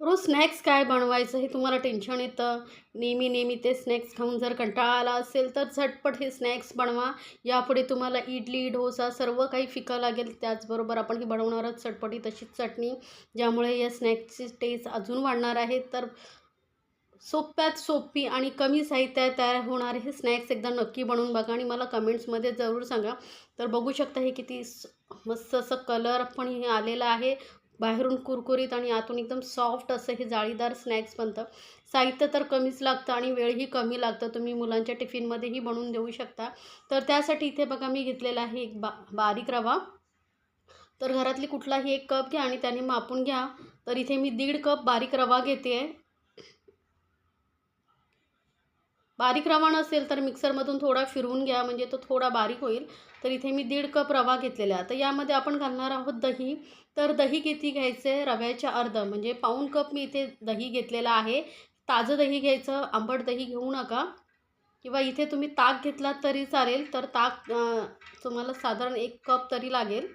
रोज snacks काय बनवायचं हे तुम्हाला टेन्शन येतं. नेहमी नेहमी ते स्नॅक्स खाऊन जर कंटाळा आला असेल तर झटपट हे स्नॅक्स बनवा. यापुढे तुम्हाला इडली डोसा सर्व काही फिका लागेल. त्याचबरोबर आपण हे बनवणारच चटपटी तशीच चटणी. ज्यामुळे या स्नॅक्सची टेस्ट अजून वाढणार आहे. तर सोप्यात सोपी आणि कमी साहित्यात तयार होणारे हे स्नॅक्स एकदा नक्की बनवून बघा आणि मला कमेंट्समध्ये जरूर सांगा. तर बघू शकता हे किती मस्त असं कलर पण हे आलेलं आहे. बाहेरून कुरकुरीत आणि आतून एकदम सॉफ्ट असं हे जाळीदार स्नॅक्स बनतं. साहित्य तर कमीच लागतं आणि वेळही कमी लागतं. तुम्ही मुलांच्या टिफिनमध्येही बनवून देऊ शकता. तर त्यासाठी इथे बघा मी घेतलेला आहे एक बा बारीक रवा. तर घरातली कुठलाही एक कप घ्या आणि त्याने मापून घ्या. तर इथे मी दीड कप बारीक रवा घेते आहे बारीक रवा नसेल तर मिक्सरमधून थोडा फिरवून घ्या म्हणजे तो थोडा बारीक होईल. तर इथे मी दीड कप रवा घेतलेला आहे. तर यामध्ये आपण घालणार आहोत दही. तर दही किती घ्यायचं? आहे रव्याच्या अर्ध म्हणजे पाऊण कप मी इथे दही घेतलेला आहे. ताजं दही घ्यायचं आंबट दही घेऊ नका. किंवा इथे तुम्ही ताक घेतलात तरी चालेल तर ताक तुम्हाला साधारण एक कप तरी लागेल.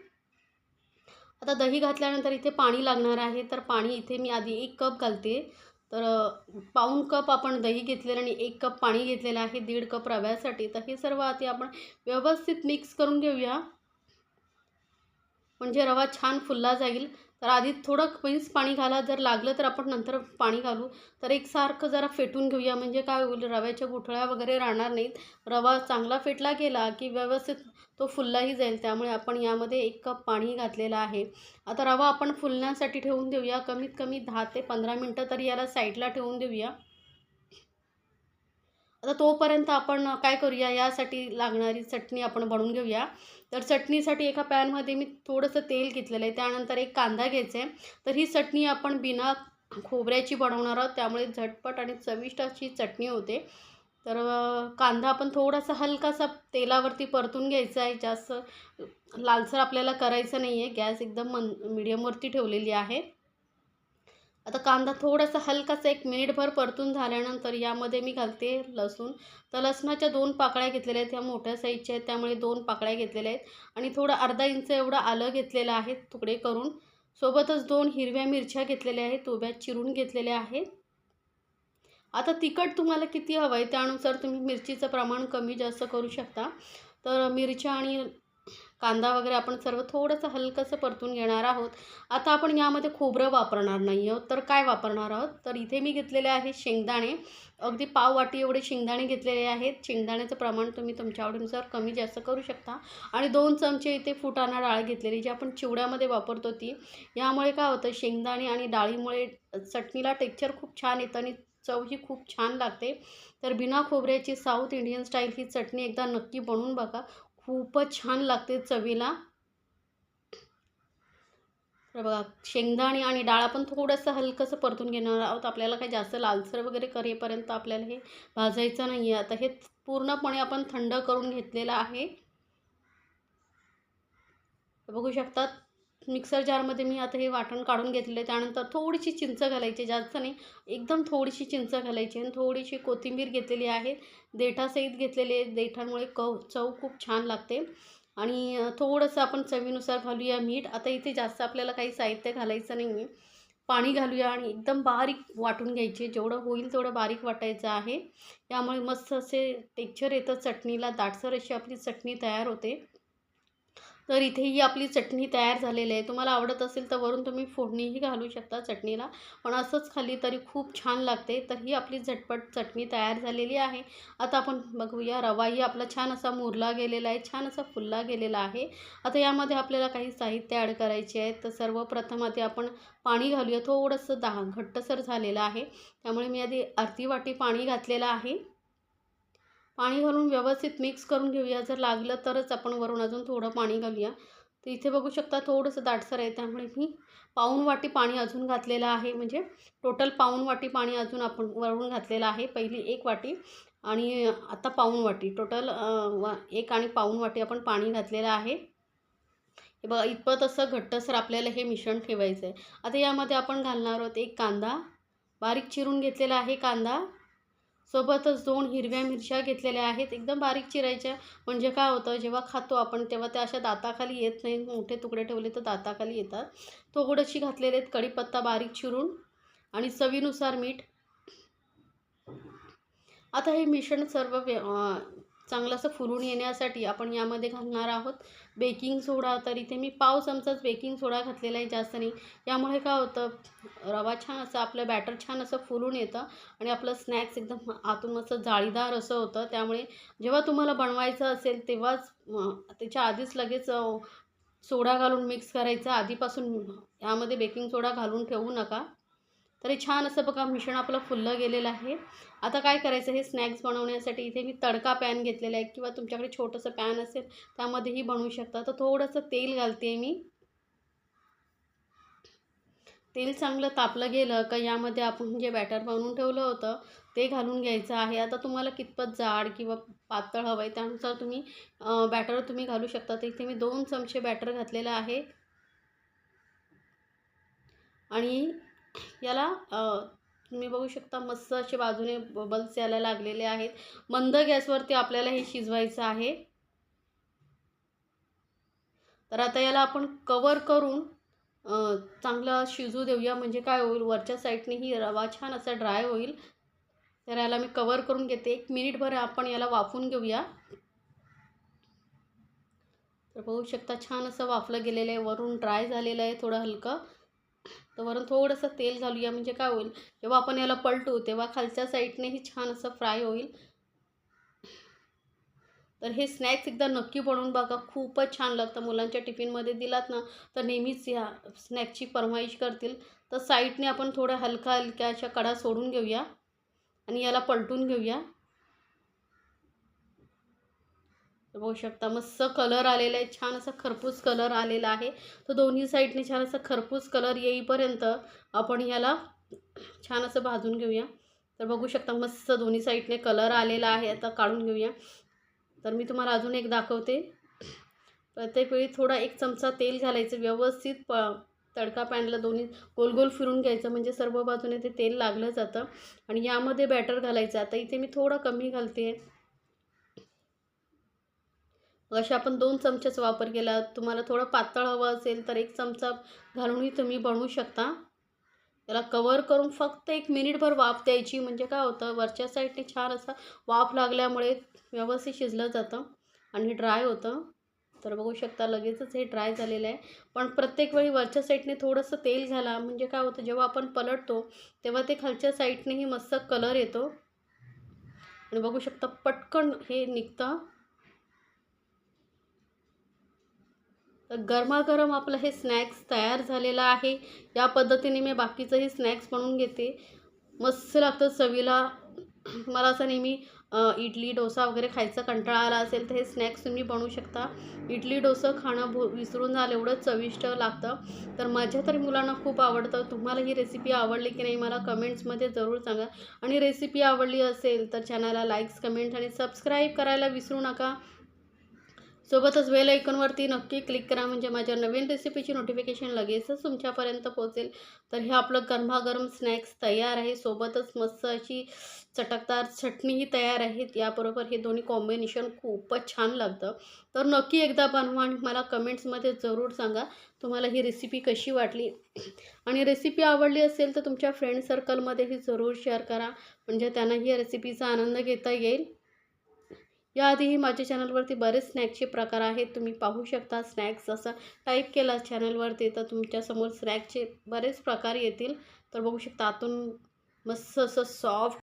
आता दही घातल्यानंतर इथे पाणी लागणार आहे तर पाणी इथे मी आधी एक कप घालते. तर पाऊन पाऊण कप आपण दही घेतलेलं आणि एक कप पाणी घेतलेलं आहे दीड कप रव्यासाठी. तर हे सर्व आधी आपण व्यवस्थित मिक्स करून घेऊया. म्हणजे रवा छान फुलला जाईल. तर आधी थोडं मीन्स पाणी घाला जर लागलं तर आपण नंतर पाणी घालू. तर एकसारखं जरा फेटून घेऊया. म्हणजे काय होईल रव्याच्या गुठळ्या वगैरे राहणार नाहीत. रवा चांगला फेटला गेला की व्यवस्थित तो फुललाही जाईल. त्यामुळे आपण यामध्ये एक कप पाणी घातलेलं आहे. आता रवा आपण फुलण्यासाठी ठेवून देऊया. कमीत कमी दहा ते पंधरा मिनटं तरी याला साईडला ठेवून देऊया. आता तोपर्यंत आपण काय करूया? यासाठी लागणारी चटणी आपण बनवून घेऊया. तर चटणीसाठी एका पॅनमध्ये मी थोडंसं तेल घेतलेलं आहे. त्यानंतर एक कांदा घ्यायचा आहे. तर ही चटणी आपण बिना खोबऱ्याची बनवणार आहोत. त्यामुळे झटपट आणि चविष्ट अशी चटणी होते. तर कांदा आपण थोडासा हलकासा तेलावरती परतून घ्यायचा आहे. जास्त लालसर आपल्याला करायचं नाही आहे गॅस एकदम मन मिडियमवरती ठेवलेली आहे. आता कांदा थोडासा हलकासा एक मिनिटभर परतून झाल्यानंतर यामध्ये मी घालते लसूण. तर लसणाच्या दोन पाकळ्या घेतलेल्या आहेत ह्या मोठ्या साईजच्या आहेत त्यामुळे दोन पाकळ्या घेतलेल्या आहेत. आणि थोडं अर्धा इंच एवढं आलं घेतलेलं आहे तुकडे करून. सोबतच दोन हिरव्या मिरच्या घेतलेल्या आहेत उभ्या चिरून घेतलेल्या आहेत. आता तिखट तुम्हाला किती हवं आहे त्यानुसार तुम्ही मिरचीचं प्रमाण कमी जास्त करू शकता. तर मिरच्या आणि कांदा वगैरे आपण सर्व थोडंसं हलकंसं परतून घेणार आहोत. आता आपण यामध्ये खोबरं वापरणार नाही आहोत. तर काय वापरणार आहोत? तर इथे मी घेतलेले आहे शेंगदाणे. अगदी पाव वाटी एवढे शेंगदाणे घेतलेले आहेत. शेंगदाण्याचं प्रमाण तुम्ही तुमच्या आवडीनुसार कमी जास्त करू शकता. आणि दोन चमचे इथे फुटाणा डाळ घेतलेली जी आपण चिवड्यामध्ये वापरतो ती. यामुळे काय होतं? शेंगदाणे आणि डाळीमुळे चटणीला टेक्चर खूप छान येतं आणि चवही खूप छान लागते. तर बिना खोबऱ्याची साऊथ इंडियन स्टाईल ही चटणी एकदा नक्की बनवून बघा. खूपच छान लागते चवीला. तर बघा शेंगदाणे आणि डाळ आपण थोडंसं हलकंसं परतून घेणार आहोत. आपल्याला काही जास्त लालसर वगैरे करेपर्यंत आपल्याला हे भाजायचं नाही आहे आता हे पूर्णपणे आपण थंड करून घेतलेलं आहे. बघू शकतात? मिक्सर जारमध्ये मी आता हे वाटण काढून घेतलेलं आहे. त्यानंतर थोडीशी चिंच घालायची जास्त नाही एकदम थोडीशी चिंच घालायची आणि थोडीशी कोथिंबीर घेतलेली आहे. देठासहित घेतलेली आहे. देठांमुळे कव चव खूप छान लागते. आणि थोडंसं आपण चवीनुसार घालूया मीठ. आता इथे जास्त आपल्याला काही साहित्य घालायचं नाही आहे. पाणी घालूया आणि एकदम बारीक वाटून घ्यायचे. जेवढं होईल तेवढं बारीक वाटायचं आहे. यामुळे मस्त असे टेक्चर येतं. चटणीला दाटसर अशी आपली चटणी तयार होते. तर इथे ही आपली चटणी तयार झालेली आहे. तुम्हाला आवडत असेल तर वरून तुम्ही फोडणीही घालू शकता चटणीला. पण असंच खाल्ली तरी खूप छान लागते. तर ही आपली झटपट चटणी तयार झालेली आहे. आता आपण बघूया रवाही आपला छान असा मुरला गेलेला आहे. छान असा फुलला गेलेला आहे. आता यामध्ये आपल्याला काही साहित्य ॲड करायचे आहे तर सर्वप्रथम आधी आपण पाणी घालूया. थोडंसं दहा घट्टसर झालेलं आहे. त्यामुळे मी आधी अर्धी वाटी पाणी घातलेलं आहे. पाणी घालून व्यवस्थित मिक्स करून घेऊया. जर लागलं तरच आपण वरून अजून थोडं पाणी घालूया. तर इथे बघू शकता थोडंसं दाटसर आहे. त्यामुळे मी पाऊण वाटी पाणी अजून घातलेलं आहे. म्हणजे टोटल पाऊण वाटी पाणी अजून आपण वरून घातलेलं आहे. पहिली एक वाटी आणि आता पाऊण वाटी. टोटल एक आणि पाऊण वाटी आपण पाणी घातलेलं आहे. हे बघा इतपत असं घट्टसर आपल्याला हे मिश्रण ठेवायचं आहे आता यामध्ये आपण घालणार आहोत एक कांदा. बारीक चिरून घेतलेला आहे कांदा. सोबतच दोन हिरव्या मिरच्या घेतलेल्या आहेत. एकदम बारीक चिरायच्या. म्हणजे काय होतं जेव्हा खातो आपण तेव्हा त्या अशा दाताखाली येत नाही. मोठे तुकडे ठेवले तर दाताखाली येतात. थोडीशी घातलेले आहेत. कढीपत्ता बारीक चिरून आणि चवीनुसार मीठ. आता हे मिश्रण सर्व व्य चांगलं असं फुलून येण्यासाठी आपण यामध्ये घालणार आहोत. बेकिंग सोडा तर इथे मी पाव चमचाच बेकिंग सोडा घातलेला आहे जास्त नाही. यामुळे काय होतं रवा छान असं आपलं बॅटर छान असं फुलून येतं आणि आपलं स्नॅक्स एकदम आतून असं जाळीदार असं होतं. त्यामुळे जेव्हा तुम्हाला बनवायचं असेल तेव्हाच त्याच्या आधीच लगेच सोडा घालून मिक्स करायचा. आधीपासून यामध्ये बेकिंग सोडा घालून ठेवू नका. तर हे छान असं बघा मिश्रण आपलं फुललं गेलेलं आहे. आता काय करायचं हे स्नॅक्स बनवण्यासाठी इथे मी तडका पॅन घेतलेला आहे किंवा तुमच्याकडे छोटंसं पॅन असेल त्यामध्येही बनवू शकता. तर थोडंसं तेल घालते मी. तेल चांगलं तापलं गेलं का यामध्ये आपण जे बॅटर बनवून ठेवलं होतं ते घालून घ्यायचं आहे. आता तुम्हाला कितपत जाड किंवा पातळ हवं आहे त्यानुसार तुम्ही बॅटर तुम्ही घालू शकता. तर इथे मी दोन चमचे बॅटर घातलेलं आहे. आणि याला तुम्ही बघू शकता मस्त असे बाजूने बबल्स यायला लागलेले आहेत. मंद गॅसवरती आपल्याला हे शिजवायचं आहे. तर आता याला आपण कवर करून चांगलं शिजू देऊया. म्हणजे काय होईल वरच्या साईडनेही रवा छान असा ड्राय होईल. तर याला मी कवर करून घेते. एक मिनिटभर आपण याला वाफून घेऊया. तर बघू शकता छान असं वाफलं गेलेलं आहे. वरून ड्राय झालेलं आहे थोडं हलकं. तर वरून थोडंसं तेल घालूया म्हणजे काय होईल जेव्हा आपण याला पलटू तेव्हा खालच्या साईडनेही छान असं फ्राय होईल. तर हे स्नॅक्स एकदा नक्की बनवून बघा खूपच छान लागतं. मुलांच्या टिफिनमध्ये दिलात ना तर नेहमीच या स्नॅक्सची फरमाईश करतील. तर साईडने आपण थोड्या हलका हलक्या अशा कडा सोडून घेऊया आणि याला पलटून घेऊया तर बघू शकता मस्त कलर आलेला आहे छान असा खरपूस कलर आलेला आहे. तो दोन्ही साईडने छान असा खरपूस कलर येईपर्यंत आपण याला छान असं भाजून घेऊया. तर बघू शकता मस्त दोन्ही साईडने कलर आलेला आहे आता काढून घेऊया. तर मी तुम्हाला अजून एक दाखवते. प्रत्येक वेळी थोडा एक चमचा तेल घालायचं व्यवस्थित प तडका पॅनला दोन्ही गोल गोल फिरून घ्यायचं म्हणजे सर्व बाजूने ते तेल लागलं जातं. आणि यामध्ये बॅटर घालायचं. आता इथे मी थोडं कमी घालते. अशा आपण दोन चमच्याचा वापर केला. तुम्हाला थोडं पातळ हवं असेल तर एक चमचा घालूनही तुम्ही बनवू शकता. त्याला कवर करून फक्त एक मिनिटभर वाफ द्यायची. म्हणजे काय होतं वरच्या साईडने छान असा वाफ लागल्यामुळे व्यवस्थित शिजलं जातं आणि ड्राय होतं. तर बघू शकता लगेचच हे ड्राय झालेलं आहे. पण प्रत्येक वेळी वरच्या साईडने थोडंसं तेल घाला. म्हणजे काय होतं जेव्हा आपण पलटतो तेव्हा ते खालच्या साईडनेही मस्त कलर येतो. आणि बघू शकता पटकन हे निघतं. तर गरमागरम आपलं हे स्नॅक्स तयार झालेलं आहे. या पद्धतीने मी बाकीचंही स्नॅक्स बनवून घेते. मस्त लागतं चवीला. मला असं नेहमी इडली डोसा वगैरे खायचा कंटाळा आला असेल तर हे स्नॅक्स तुम्ही बनवू शकता. इडली डोसा खाणं भो विसरून झालं एवढं चविष्ट लागतं. तर माझ्या तरी मुलांना खूप आवडतं. तुम्हाला ही रेसिपी आवडली की नाही मला कमेंट्समध्ये जरूर सांगा. आणि रेसिपी आवडली असेल तर चॅनलला लाईक्स कमेंट आणि सबस्क्राईब करायला विसरू नका. सोबतच बेल आयकॉनवरती नक्की क्लिक करा म्हणजे माझ्या नवीन रेसिपीची नोटिफिकेशन लगेचच तुमच्यापर्यंत पोहोचेल. तर हे आपलं गरमागरम स्नॅक्स तयार आहे. सोबतच मस्त अशी चटकदार चटणीही तयार आहे याबरोबर हे दोन्ही कॉम्बिनेशन खूपच छान लागतं. तर नक्की एकदा बनवा आणि मला कमेंट्समध्ये जरूर सांगा तुम्हाला ही रेसिपी कशी वाटली. आणि रेसिपी आवडली असेल तर तुमच्या फ्रेंड सर्कलमध्येही जरूर शेअर करा. म्हणजे त्यांना ही रेसिपीचा आनंद घेता येईल. याआधीही माझ्या चॅनलवरती बरेच स्नॅक्सचे प्रकार आहेत. तुम्ही पाहू शकता स्नॅक्स. असं टाईप केला चॅनलवरती तर तुमच्यासमोर स्नॅक्सचे बरेच प्रकार येतील. तर बघू शकता आतून मस्त असं सॉफ्ट